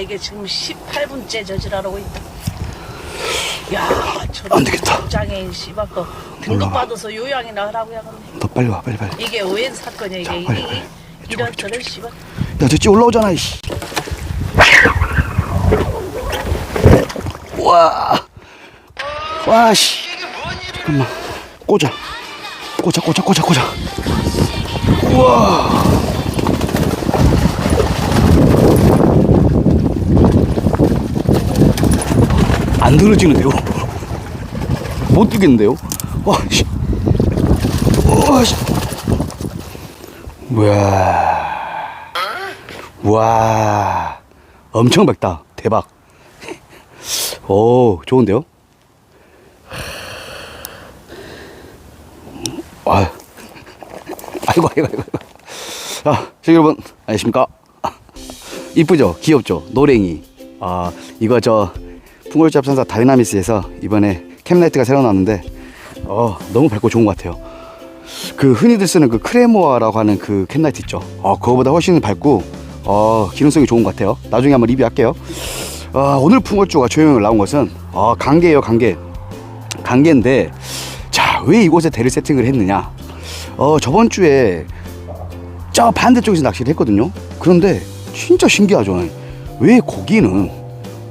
이게 지금 18분째 저지랄하고 있다. 야, 안 되겠다. 장애인 씨발 거 등급 올라와. 받아서 요양이나 하라고 하겠네. 너 빨리 와, 빨리 빨리. 이게 오해인 사건이야 이게 빨리, 이게 빨리. 이런 저런 씨발. 야, 저찌 올라오잖아, 이씨. 와. 와, 씨. 잠깐만. 꽂아. 꽂아, 꽂아, 꽂아, 꽂아. 우와. 안 들어지는데요? 못 뛰겠는데요? 와, 씨. 와, 씨. 와. 와 엄청 밝다 대박 오 좋은데요 와 아이고 아이고 아이고 자 시청자 여러분 안녕하십니까 이쁘죠 귀엽죠 노랭이 아 이거 저 풍월잡산사 다이나미스에서 이번에 캠라이트가 새로 나왔는데 어 너무 밝고 좋은 것 같아요 그 흔히들 쓰는 그 크레모아라고 하는 그 캔라이트 있죠. 어, 그거보다 훨씬 밝고 어, 기능성이 좋은 것 같아요. 나중에 한번 리뷰할게요. 어, 오늘 풍월조가 조형을 나온 것은 어, 관계예요, 관계. 관계인데 자, 왜 이곳에 대를 세팅을 했느냐? 어, 저번 주에 저 반대쪽에서 낚시를 했거든요. 그런데 진짜 신기하죠. 왜 고기는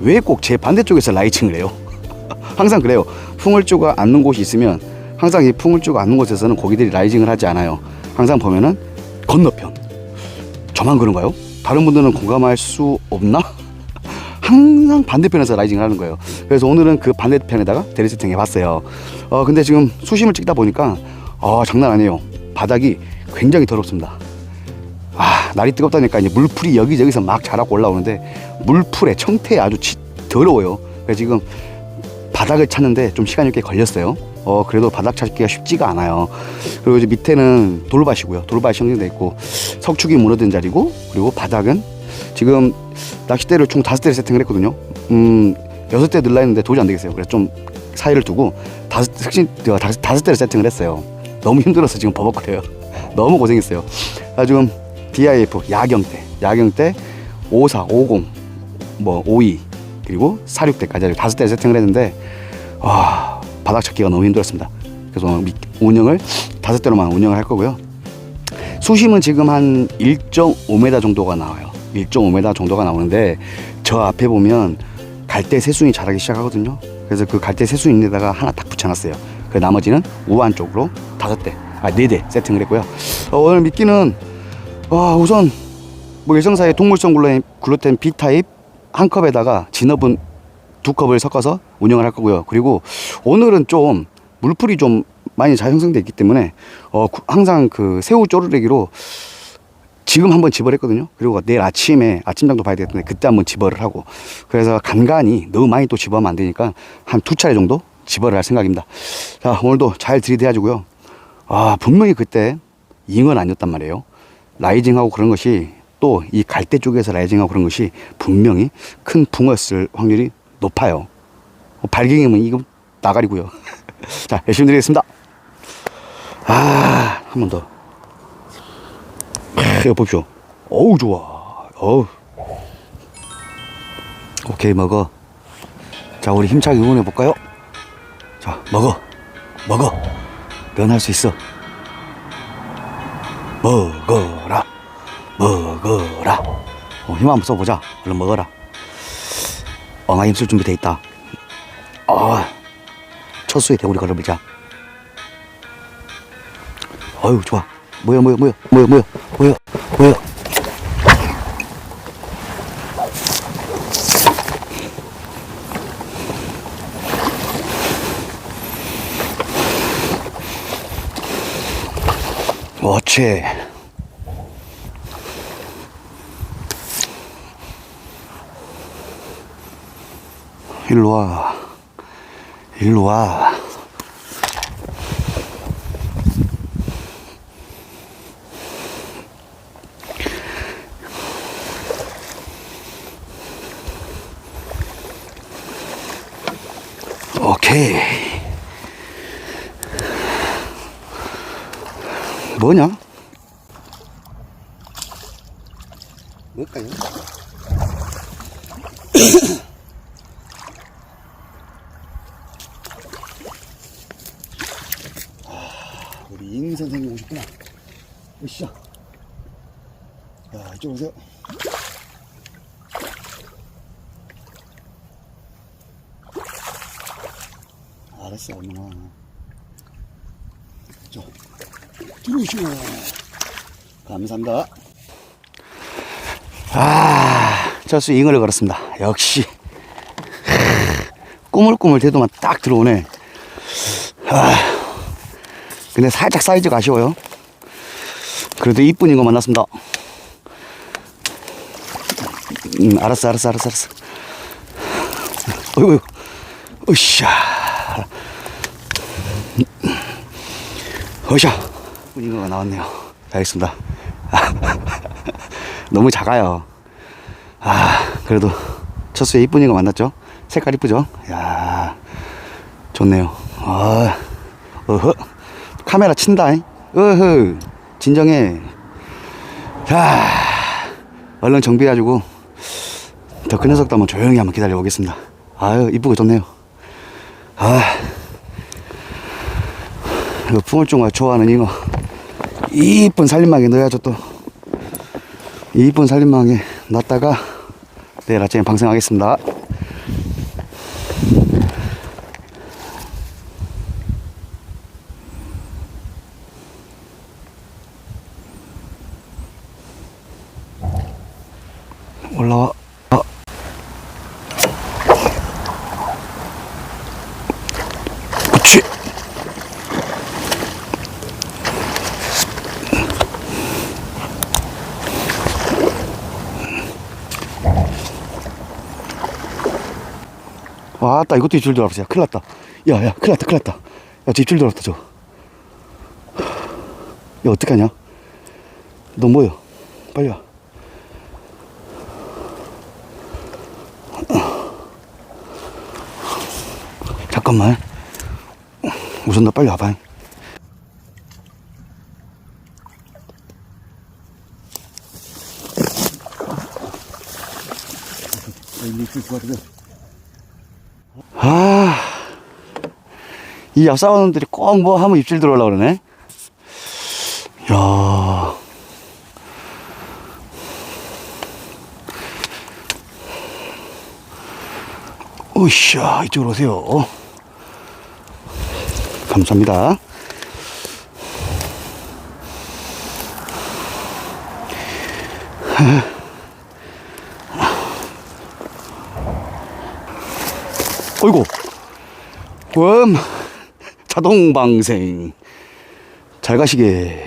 왜 꼭 제 반대쪽에서 라이팅을 해요? 항상 그래요. 풍월조가 앉는 곳이 있으면 항상 이 풍월조가 앉는 곳에서는 고기들이 라이징을 하지 않아요. 항상 보면은 건너편. 저만 그런가요? 다른 분들은 공감할 수 없나? 항상 반대편에서 라이징을 하는 거예요. 그래서 오늘은 그 반대편에다가 대리 세팅 해봤어요. 어, 근데 지금 수심을 찍다 보니까 어, 장난 아니에요. 바닥이 굉장히 더럽습니다. 아, 날이 뜨겁다니까 이제 물풀이 여기저기서 막 자라고 올라오는데 물풀에 청태에 아주 치, 더러워요. 그래서 지금 바닥을 찾는데 좀 시간이 꽤 걸렸어요. 어, 그래도 바닥 찾기가 쉽지가 않아요. 그리고 이제 밑에는 돌밭이고요. 돌밭이 형성돼 있고 석축이 무너진 자리고 그리고 바닥은 지금 낚싯대를 총 다섯 대를 세팅을 했거든요. 음, 여섯 대 늘라 했는데 도저히 안 되겠어요. 그래서 좀 사이를 두고 다섯 어, 다섯, 다섯 대를 세팅을 했어요. 너무 힘들어서 지금 버벅거려요. 너무 고생했어요. 아, 지금 DIF 야경대, 야경대 54, 50, 뭐 52, 그리고 46대까지 다섯 대 세팅을 했는데 와 바닥 찾기가 너무 힘들었습니다. 그래서 미- 운영을 다섯 대로만 운영을 할 거고요. 수심은 지금 한 1.5m 정도가 나와요. 1.5m 정도가 나오는데 저 앞에 보면 갈대 새순이 자라기 시작하거든요. 그래서 그 갈대 새순인데다가 하나 딱 붙여놨어요. 그 나머지는 우한 쪽으로 다섯 대, 아 네 대 세팅을 했고요. 어, 오늘 미끼는 와 우선 뭐 일성사의 동물성 글루텐, 글루텐 B 타입 한 컵에다가 진업은 두 컵을 섞어서 운영을 할 거고요. 그리고 오늘은 좀 물풀이 좀 많이 잘 형성돼 있기 때문에 어 구- 항상 그 새우 쪼르르기로 지금 한번 집어를 했거든요. 그리고 내일 아침에 아침장도 봐야 되겠는데 그때 한번 집어를 하고 그래서 간간히 너무 많이 또 집어하면 안 되니까 한 두 차례 정도 집어를 할 생각입니다. 자 오늘도 잘 들이대야주고요. 아 분명히 그때 잉은 아니었단 말이에요. 라이징하고 그런 것이 또 이 갈대 쪽에서 라이징하고 그런 것이 분명히 큰 붕어였을 확률이 높아요. 어, 발갱이면 이거 나가리고요. 자 열심히 드리겠습니다. 아 한 번 더. 아, 이거 보십시오. 어우 좋아. 어우. 오케이 먹어. 자 우리 힘차게 응원해 볼까요? 자 먹어. 먹어. 넌할수 있어. 먹어라. 먹어라. 어, 힘 한번 써보자. 얼른 먹어라. 엉아 힘쓸 준비 돼 있다. 아, 첫 수에 대구리 걸어보자. 어유 좋아. 뭐야 뭐야 뭐야 뭐야 뭐야 뭐야 뭐야. 어치. 일로 와. 일로 와. 오케이. 뭐냐? 뭘까요? 아, 우리 잉 선생님 오셨구나. 으쌰. 야, 이쪽 오세요. 알았어, 엄마. 자, 들어오시오. 감사합니다. 아, 저수 잉어를 걸었습니다. 역시. 꾸물꾸물 대도만 딱 들어오네. 아, 근데 살짝 사이즈가 아쉬워요. 그래도 이쁜 잉어 만났습니다. 음, 알았어, 알았어, 알았어, 알았어. 어이구, 으쌰. 으쌰. 이쁜 잉어가 나왔네요. 알겠습니다. 너무 작아요. 아, 그래도 첫 수에 이쁜 잉어 만났죠? 색깔 이쁘죠? 야 좋네요. 아, 어허. 카메라 친다. 잉? 어허. 진정해. 자, 얼른 정비해가지고 더 큰 녀석도 한번 조용히 한번 기다려 보겠습니다. 아유, 이쁘고 좋네요. 아, 이거 풍월종가 좋아하는 잉어. 이쁜 살림망에 넣어야죠 또. 이쁜 살림망에 놨다가 내일 아침에 방생하겠습니다. 와따 이것도 입줄 들어왔어 야 큰일 났다. 야 야 큰일 났다 큰일 났다. 야 저 입줄 들어왔다 저 야 어떡하냐? 너 뭐야 빨리 와. 잠깐만. 우선 너 빨리 와봐. 아, 이 얍사원들이 꼭 뭐 하면 입질 들어오려고 그러네. 야 으쌰, 이쪽으로 오세요. 감사합니다. 어이구. 웜 자동 방생. 잘 가시게.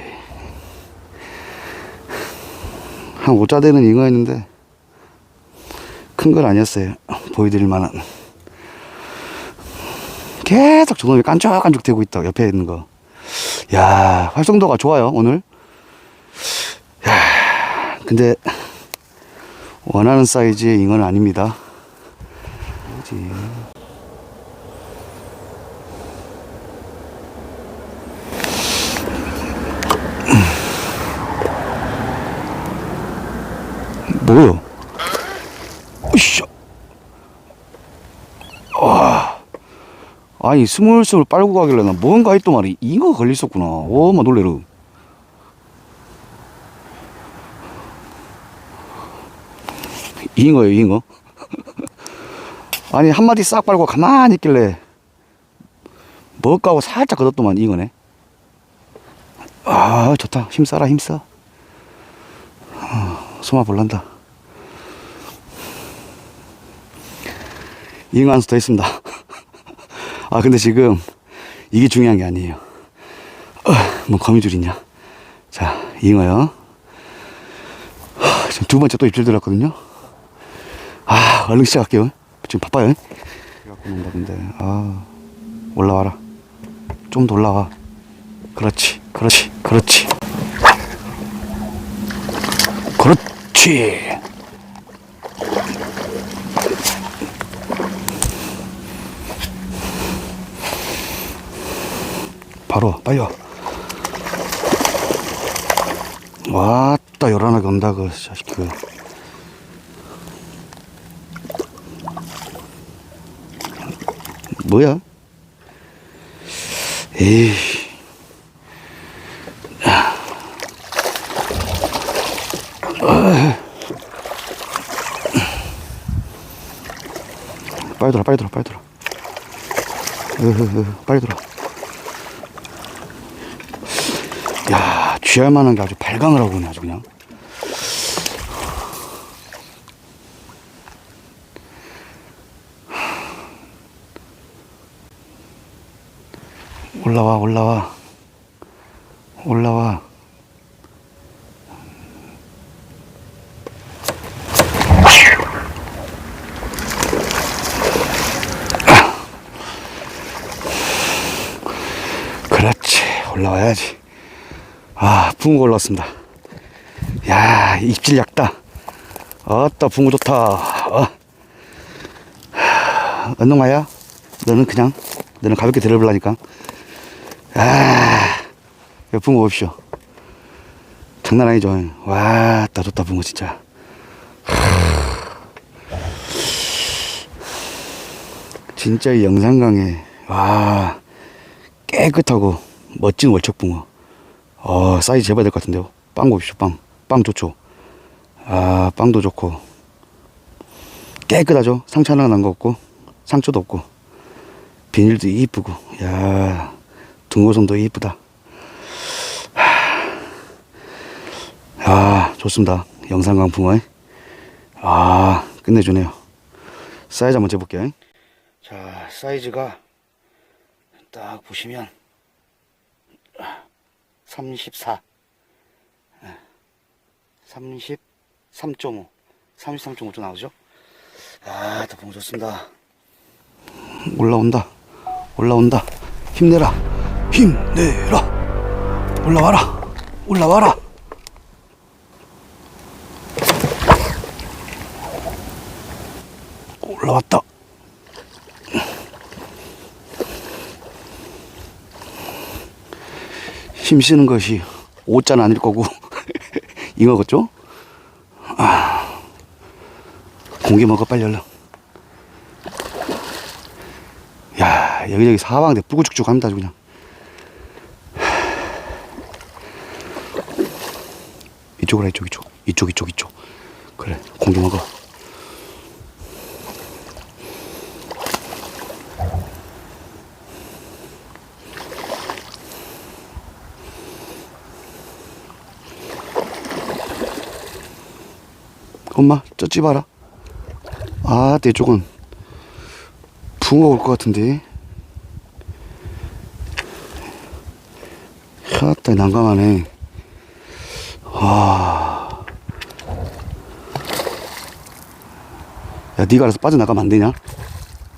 한 5자 되는 잉어였는데 큰 건 아니었어요. 보여드릴 만한. 계속 저놈이 깐죽깐죽 대고 있다 옆에 있는 거 야 활성도가 좋아요 오늘. 야 근데 원하는 사이즈의 잉어는 아닙니다. 뭐지 뭐요? 으쌰. 와. 아니, 스물스물 빨고 가길래 나 뭔가 했더만 잉어가 걸렸었구나. 오, 마 놀래루. 잉어요, 잉어. 아니, 한 마디 싹 빨고 가만히 있길래 먹가고 살짝 걷었더만 잉어네. 아, 좋다. 힘 써라, 힘써. 소마 볼란다. 잉어 한수 더 있습니다. 아, 근데 지금 이게 중요한 게 아니에요. 어, 뭐 거미줄 있냐? 자, 잉어요. 하, 두 번째 또 입질 들었거든요. 아, 얼른 시작할게요. 지금 바빠요. 아, 올라와라. 좀 더 올라와. 그렇지, 그렇지, 그렇지. 그렇지. 바로 와, 빨리 와. 왔다 요란하게 온다 그 자식 그 뭐야? 에이 빨리 들어 빨리 들어 빨리 들어 빨리 들어 야 쥐할 만한 게 아주 발광을 하고 있네 아주 그냥. 올라와 올라와. 올라와 그렇지 올라와야지 아 붕어 올라왔습니다. 야 입질 약다. 아따 붕어 좋다. 어. 은동아야? 너는 그냥? 너는 가볍게 들어보려니까. 아 붕어 보십시오. 장난 아니죠. 와 따 좋다 붕어 진짜. 진짜 이 영산강에 와 깨끗하고 멋진 월척붕어. 어, 사이즈 재봐야 될 것 같은데요. 빵 보십시오, 빵. 빵 좋죠. 아, 빵도 좋고. 깨끗하죠. 상처 하나 난 거 없고, 상처도 없고. 비닐도 이쁘고, 야 등고성도 이쁘다. 하, 아, 좋습니다. 영산강 붕어. 아, 끝내주네요. 사이즈 한번 재볼게요. 자, 사이즈가 딱 보시면 34 33.5 33.5도 나오죠? 아, 더 보기 좋습니다. 올라온다. 올라온다. 힘내라. 힘내라. 올라와라. 올라와라. 올라왔다 힘 쓰는 것이 오자는 아닐 거고. 이거겠죠? 아, 공기 먹어 빨리 얼른. 야 여기저기 사방대 뿌구죽죽 합니다 아주 그냥. 이쪽으로 해, 이쪽 이쪽. 이쪽 이쪽 이쪽. 그래 공기 먹어 엄마 쩌지 봐라. 아 내 쪽은 붕어 올 것 같은데. 하따 난감하네. 와. 야 니가 알아서 빠져나가면 안 되냐?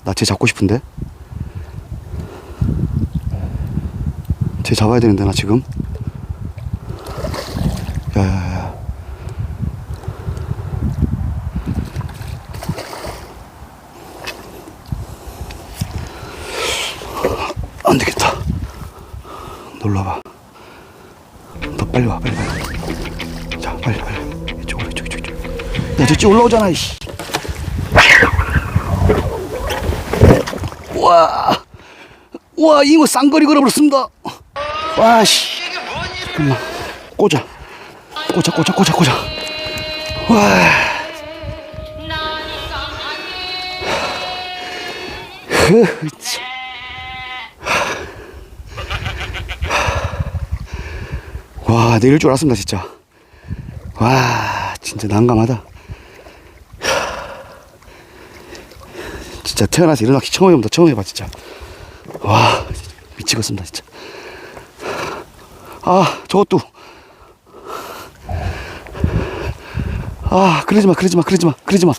나 쟤 잡고 싶은데? 쟤 잡아야 되는데 나 지금 야야야 안 되겠다. 놀러 와. 너 빨리 와, 빨리 빨리. 자, 빨리. 이쪽으로 이쪽 이쪽. 야, 저쪽 올라오잖아, 이씨. 와, 와, 이거 쌍거리 걸어버렸습니다. 와, 씨. 잠깐만. 꽂아. 꽂아, 꽂아, 꽂아, 꽂아. 와. 흐, 참. 와 내릴 줄 알았습니다 진짜 와 진짜 난감하다. 진짜 태어나서 일어나기 처음 해본다 처음 해봐 진짜. 와 미치겠습니다 진짜. 아 저것도. 아 그러지마 그러지마 그러지마 그러지마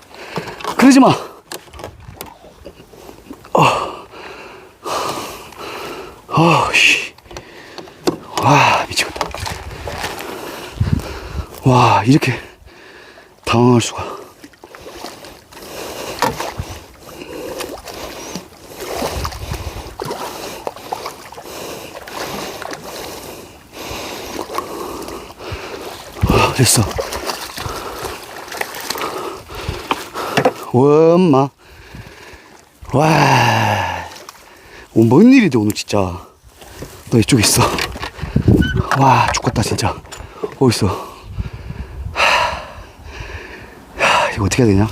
그러지마. 어씨. 와. 미치겠다 와 이렇게 당황할 수가 됐어. 원마. 와. 오, 뭔 일이지, 오늘 진짜. 너 이쪽에 있어. 와, 죽겠다, 진짜. 어딨어. 하, 야, 이거 어떻게 해야 되냐?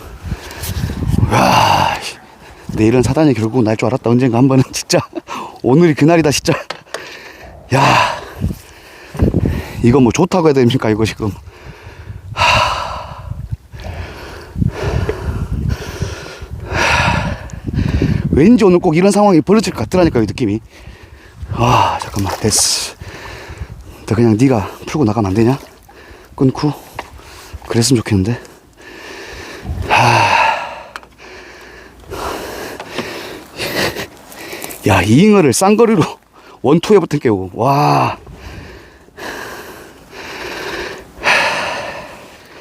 와, 씨. 내일은 사단이 결국 날 줄 알았다. 언젠가 한 번은 진짜. 오늘이 그날이다, 진짜. 야. 이거 뭐 좋다고 해야 됩니까, 이거 지금. 왠지 오늘 꼭 이런 상황이 벌어질 것 같더라니까 이 느낌이 아 잠깐만 됐어 너 그냥 네가 풀고 나가면 안 되냐 끊고 그랬으면 좋겠는데 야 이 잉어를 쌍거리로 원투에 붙은 깨고 와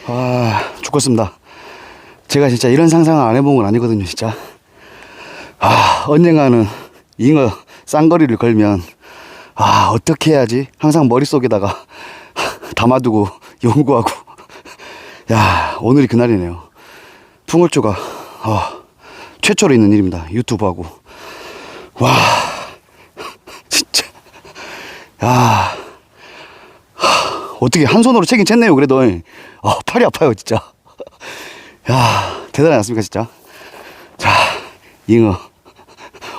와, 죽겠습니다. 제가 진짜 이런 상상을 안 해본 건 아니거든요, 진짜. 아, 언젠가는 잉어 쌍거리를 걸면, 아, 어떻게 해야지? 항상 머릿속에다가 담아두고 연구하고. 야, 오늘이 그날이네요. 풍월주가, 아, 최초로 있는 일입니다. 유튜브하고. 와, 진짜. 야, 어떻게 한 손으로 책임 챘네요, 그래도. 어, 팔이 아파요, 진짜. 야, 대단하지 않습니까, 진짜? 자, 잉어.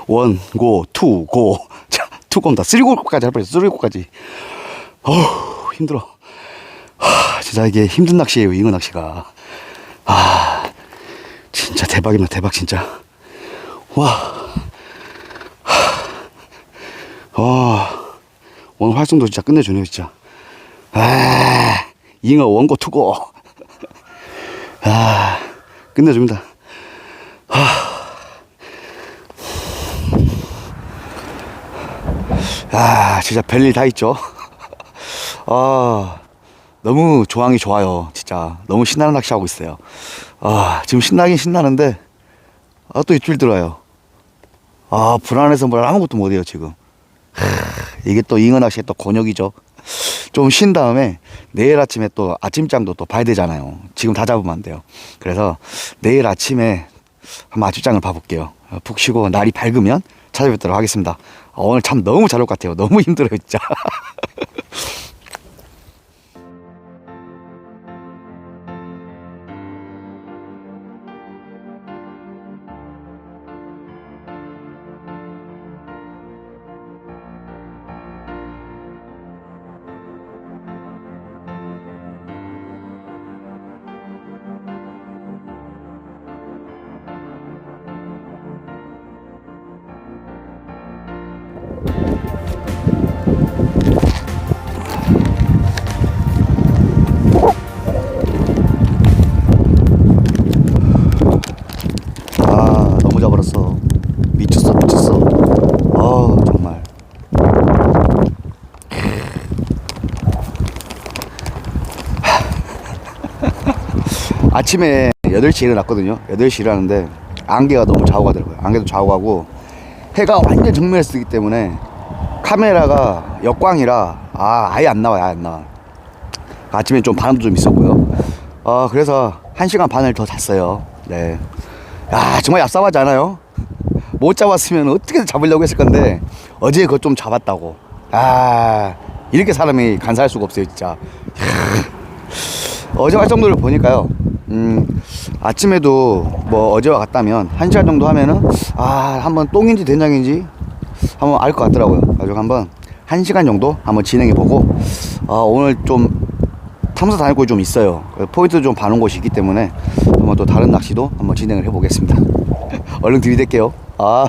원, 고, 투, 고. 자, 투 곰다. 쓰리 고까지 할 뻔했어, 쓰리 고까지. 어우, 힘들어. 하, 진짜 이게 힘든 낚시예요, 잉어 낚시가. 아, 진짜 대박입니다, 대박, 진짜. 와. 하, 와. 오늘 활성도 진짜 끝내주네요, 진짜. 아, 잉어 원고 투고. 아, 끝내줍니다. 아, 진짜 별일 다 있죠. 아, 너무 조항이 좋아요. 진짜. 너무 신나는 낚시 하고 있어요. 아, 지금 신나긴 신나는데, 아, 또 입질 들어요. 아, 불안해서 뭘 아무것도 못해요, 지금. 하, 이게 또 잉어 낚시의 또 곤욕이죠. 좀 쉰 다음에 내일 아침에 또 아침장도 또 봐야 되잖아요. 지금 다 잡으면 안 돼요. 그래서 내일 아침에 한번 아침장을 봐볼게요. 어, 푹 쉬고 날이 밝으면 찾아뵙도록 하겠습니다. 어, 오늘 참 너무 잘 올 것 같아요. 너무 힘들어요, 진짜. 아침에 8시에 일어났거든요. 8시에 일어났는데 안개가 너무 좌우 가더라고요. 안개도 좌우 가고 해가 완전 정면에 쓰기 때문에 카메라가 역광이라 아, 아예 안 나와요. 아예 안 나와. 아침에 좀 바람도 좀 있었고요. 아, 그래서 1시간 반을 더 잤어요. 네. 야, 정말 얍삽하지 않아요? 못 잡았으면 어떻게든 잡으려고 했을 건데 어제 그거 좀 잡았다고. 아, 이렇게 사람이 간사할 수가 없어요, 진짜. 어제 활동도를 보니까요. 음, 아침에도 뭐 어제와 같다면 한 시간 정도 하면은 아, 한번 똥인지 된장인지 한번 알 것 같더라고요. 가지고 한번 한 시간 정도 한번 진행해 보고 아, 오늘 좀 탐사 다닐 곳이 좀 있어요. 포인트 좀 봐놓은 곳이 있기 때문에 한번 또 다른 낚시도 한번 진행을 해보겠습니다. 얼른 들이댈게요. 아.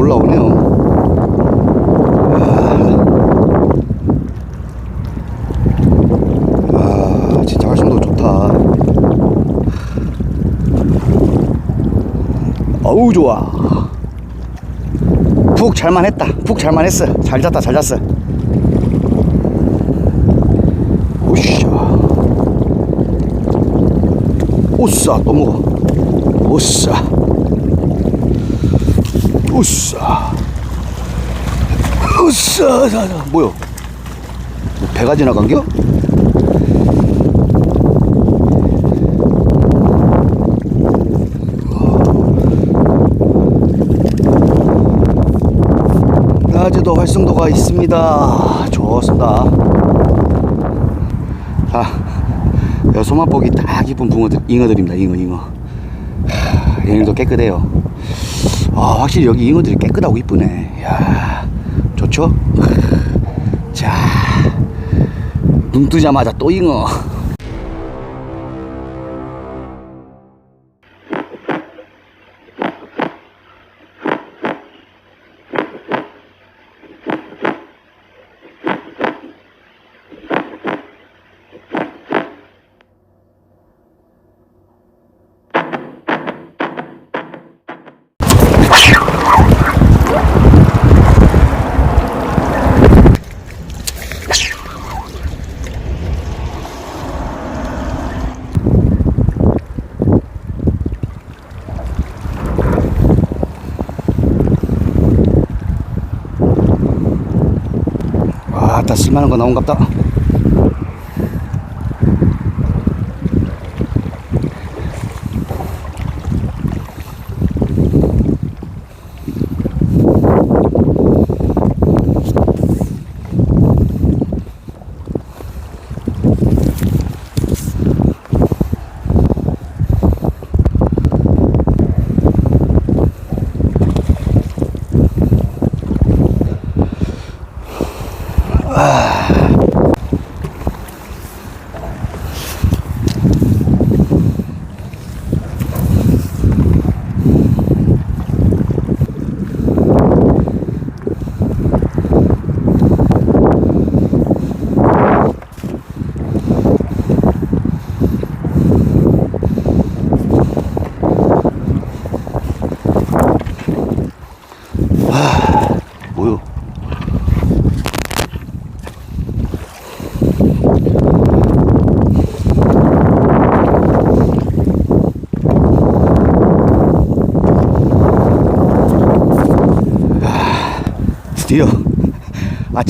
올라오네요. 아, 아, 진짜 활성도 좋다. 어우 좋아. 푹 잘만 했다. 푹 잘만 했어. 잘 잤다. 잘 잤어. 오샤. 오싸 또 먹어. 오싸. 오싸. 자, 자. 뭐야? 뭐 배가 지나간 겨? 낮에도 활성도가 있습니다. 좋습니다. 자, 여기 소맛보기 딱 이쁜 붕어들, 잉어들입니다. 잉어, 잉어. 하, 얘들도 깨끗해요. 아, 확실히 여기 잉어들이 깨끗하고 이쁘네. 야 좋죠? 자, 눈 뜨자마자 또 잉어. 쓸만한 거 나온갑다. 뭐요? 아, 드디어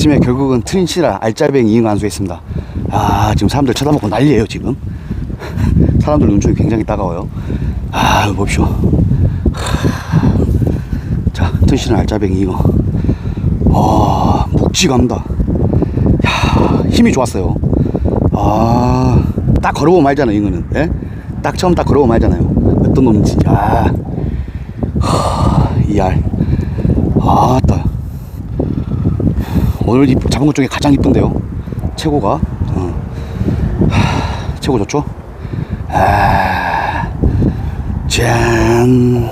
아침에 결국은 트린치라 알짜뱅이 잉어 안수했습니다. 아 지금 사람들 쳐다보고 난리예요 지금. 사람들 눈총이 굉장히 따가워요. 아 봅시오. 자, 트신은 알짜뱅이 잉어. 와, 묵직합니다. 야, 힘이 좋았어요. 아, 딱 걸어보면 알잖아요, 잉어는. 예? 딱 처음 딱 걸어보면 알잖아요. 어떤 놈인지. 아, 하, 이 알. 아따. 오늘 이 잡은 것 중에 가장 이쁜데요. 최고가. 어. 하, 최고 좋죠? 아, 짠.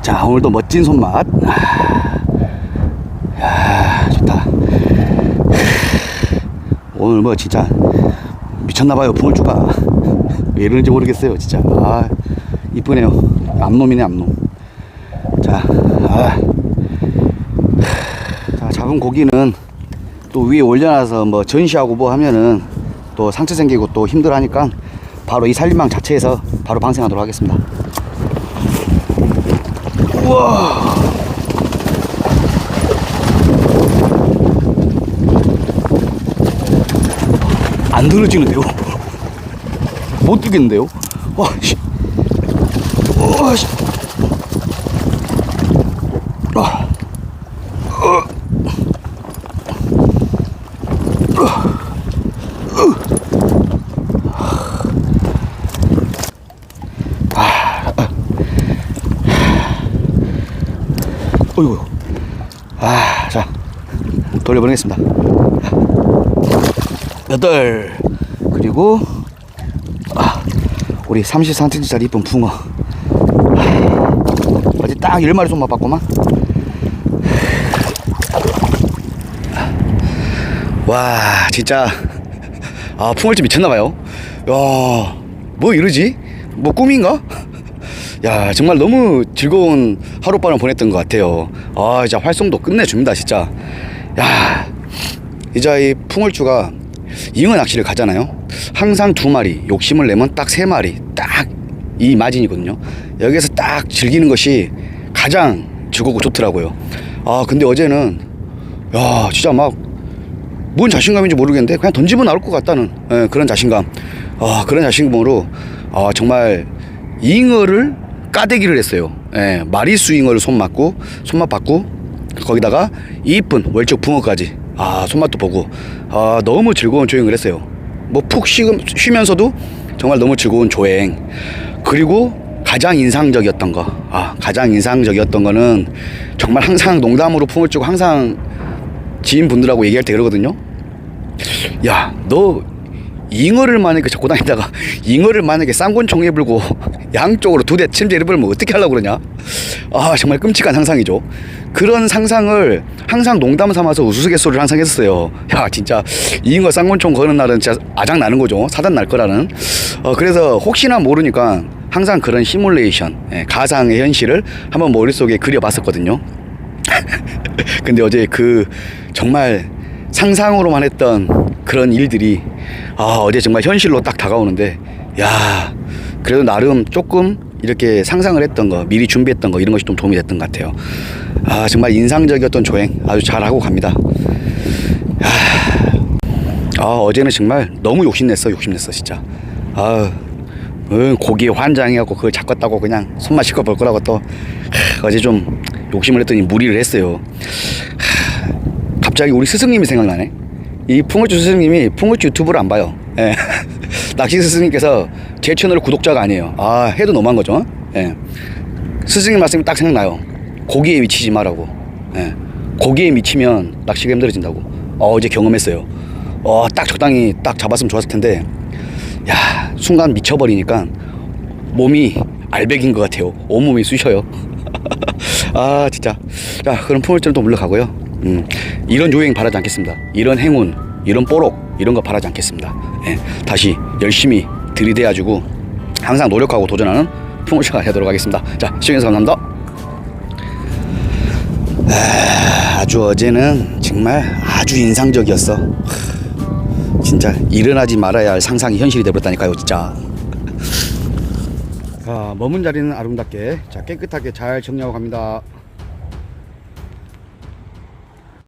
자, 오늘도 멋진 손맛. 아, 야, 좋다. 오늘 뭐 진짜 미쳤나봐요, 붕어주가. 왜 이러는지 모르겠어요, 진짜. 아, 이쁘네요. 암놈이네, 암놈. 자, 아. 자, 잡은 고기는 또 위에 올려놔서 뭐 전시하고 뭐 하면은 또 상처 생기고 또 힘들어 하니까 바로 이 살림망 자체에서 바로 방생하도록 하겠습니다. 우와. 안 들어지는데요? 못 들겠는데요? 와, 씨. 와, 씨. 아. 어. 어이구. 아, 자. 돌려보내겠습니다. 여덟. 그리고, 아, 우리 33cm짜리 이쁜 붕어. 아, 어제 지금까지 딱 10마리 손맛 봤구만. 와, 진짜. 아, 풍월집 미쳤나봐요. 야, 뭐 이러지? 뭐 꿈인가? 야, 정말 너무 즐거운 하룻밤을 보냈던 것 같아요. 아, 진짜 활성도 끝내줍니다, 진짜. 야, 이제 이 풍월주가 잉어 낚시를 가잖아요. 항상 두 마리, 욕심을 내면 딱 세 마리, 딱 이 마진이거든요. 여기서 딱 즐기는 것이 가장 즐겁고 좋더라고요. 아, 근데 어제는, 야, 진짜 막, 뭔 자신감인지 모르겠는데, 그냥 던지면 나올 것 같다는 예, 그런 자신감. 아, 그런 자신감으로, 아, 정말, 잉어를 까대기를 했어요. 예, 마리수 잉어를 손 맞고, 손맛 받고, 거기다가 이쁜 월척 붕어까지. 아 손맛도 보고. 아 너무 즐거운 조행을 했어요. 뭐 푹 쉬면서도 정말 너무 즐거운 조행. 그리고 가장 인상적이었던 거 아 가장 인상적이었던 거는 정말 항상 농담으로 풍을 주고 항상 지인분들하고 얘기할 때 그러거든요. 야 너 잉어를 만약에 잡고 다니다가 잉어를 만약에 쌍권총에 불고 양쪽으로 두 대 침대를 불면 어떻게 하려고 그러냐? 아 정말 끔찍한 상상이죠. 그런 상상을 항상 농담 삼아서 우스갯소리를 항상 했었어요. 야 진짜 잉어 쌍권총 거는 날은 진짜 아장 나는 거죠. 사단 날 거라는. 어, 그래서 혹시나 모르니까 항상 그런 시뮬레이션 예, 가상의 현실을 한번 머릿속에 그려봤었거든요. 근데 어제 그 정말 상상으로만 했던 그런 일들이 아 어제 정말 현실로 딱 다가오는데 야 그래도 나름 조금 이렇게 상상을 했던 거 미리 준비했던 거 이런 것이 좀 도움이 됐던 것 같아요. 아 정말 인상적이었던 조행 아주 잘하고 갑니다. 아 어제는 정말 너무 욕심냈어 욕심냈어 진짜. 아 응, 고기에 환장해갖고 그걸 잡았다고 그냥 손만 실컷 볼 거라고 또 하, 어제 좀 욕심을 했더니 무리를 했어요. 하, 갑자기 우리 스승님이 생각나네 이 풍월주 스승님이 풍월주 유튜브를 안 봐요. 예. 낚시 스승님께서 제 채널 구독자가 아니에요. 아 해도 너무한 거죠? 예. 스승님 말씀이 딱 생각나요. 고기에 미치지 말라고. 예. 고기에 미치면 낚시가 힘들어진다고. 어, 어제 경험했어요. 어, 딱 적당히 딱 잡았으면 좋았을 텐데 야 순간 미쳐버리니까 몸이 알백인 것 같아요. 온몸이 쑤셔요. 아 진짜. 자 그럼 풍월절도 물러가고요 음, 이런 요행 바라지 않겠습니다. 이런 행운 이런 뽀록 이런 거 바라지 않겠습니다. 예, 다시 열심히 들이대가지고 항상 노력하고 도전하는 풍월절 하도록 하겠습니다. 자 시청해주셔서 감사합니다. 아, 아주 어제는 정말 아주 인상적이었어. 진짜 일어나지 말아야 할 상상이 현실이 되버렸다니까요 진짜. 자 머문 자리는 아름답게 자 깨끗하게 잘 정리하고 갑니다